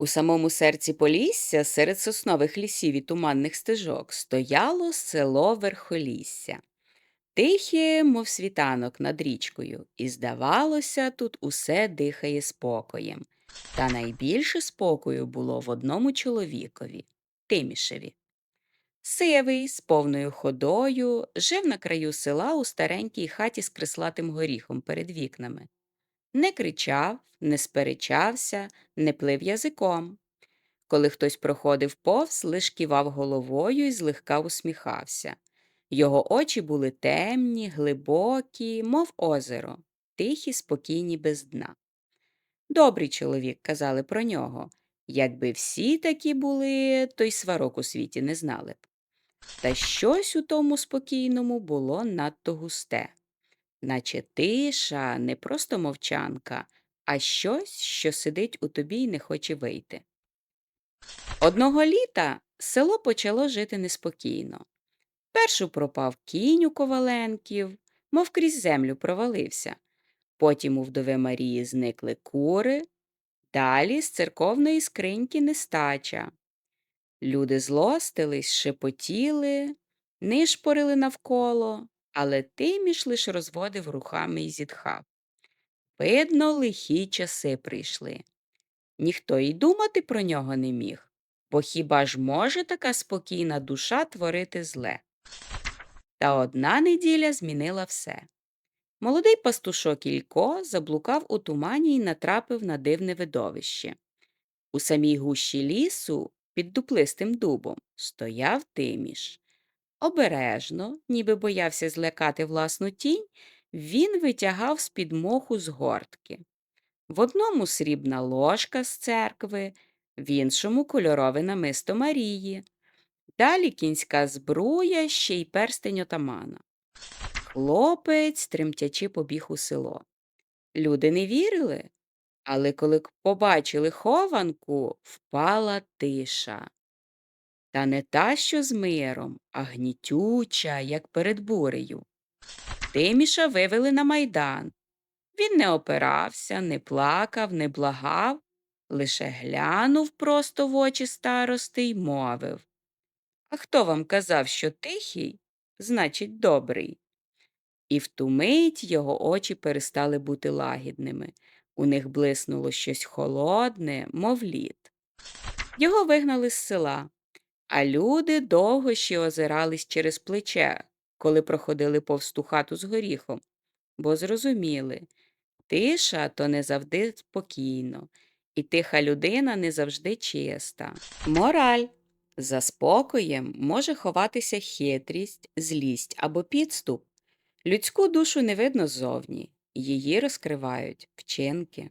У самому серці Полісся, серед соснових лісів і туманних стежок, стояло село Верхолісся, тихе, мов світанок над річкою, і, здавалося, тут усе дихає спокоєм. Та найбільше спокою було в одному чоловікові Тимішеві. Сивий, з повною ходою, жив на краю села у старенькій хаті з крислатим горіхом перед вікнами. Не кричав, не сперечався, не плив язиком. Коли хтось проходив повз, лиш кивав головою і злегка усміхався. Його очі були темні, глибокі, мов озеро, тихі, спокійні без дна. Добрий чоловік, казали про нього. Якби всі такі були, то й сварок у світі не знали б. Та щось у тому спокійному було надто густе, наче тиша, не просто мовчанка, а щось, що сидить у тобі і не хоче вийти. Одного літа село почало жити неспокійно. Першу пропав кінь у коваленків, мов крізь землю провалився. Потім у вдови Марії зникли кури, далі з церковної скриньки нестача. Люди злостились, шепотіли, нишпорили навколо, але Тиміш лиш розводив рухами і зітхав. Видно, лихі часи прийшли. Ніхто й думати про нього не міг, бо хіба ж може така спокійна душа творити зле? Та одна неділя змінила все. Молодий пастушок Ілько заблукав у тумані й натрапив на дивне видовище. У самій гущі лісу, під дуплистим дубом, стояв Тиміш. Обережно, ніби боявся злякати власну тінь, він витягав з-під моху з гортки. В одному срібна ложка з церкви, в іншому кольорове намисто Марії, далі кінська збруя, ще й перстень отамана. Хлопець, тремтячи, побіг у село. Люди не вірили, але коли побачили хованку, впала тиша. Та не та, що з миром, а гнітюча, як перед бурею. Тиміша вивели на майдан. Він не опирався, не плакав, не благав, лише глянув просто в очі старости й мовив. А хто вам казав, що тихий, значить добрий? І в ту мить його очі перестали бути лагідними. У них блиснуло щось холодне, мов лід. Його вигнали з села, а люди довго ще озирались через плече, коли проходили повз ту хату з горіхом, бо зрозуміли, тиша то не завжди спокійно, і тиха людина не завжди чиста. Мораль. За спокоєм може ховатися хитрість, злість або підступ. Людську душу не видно ззовні, її розкривають вчинки.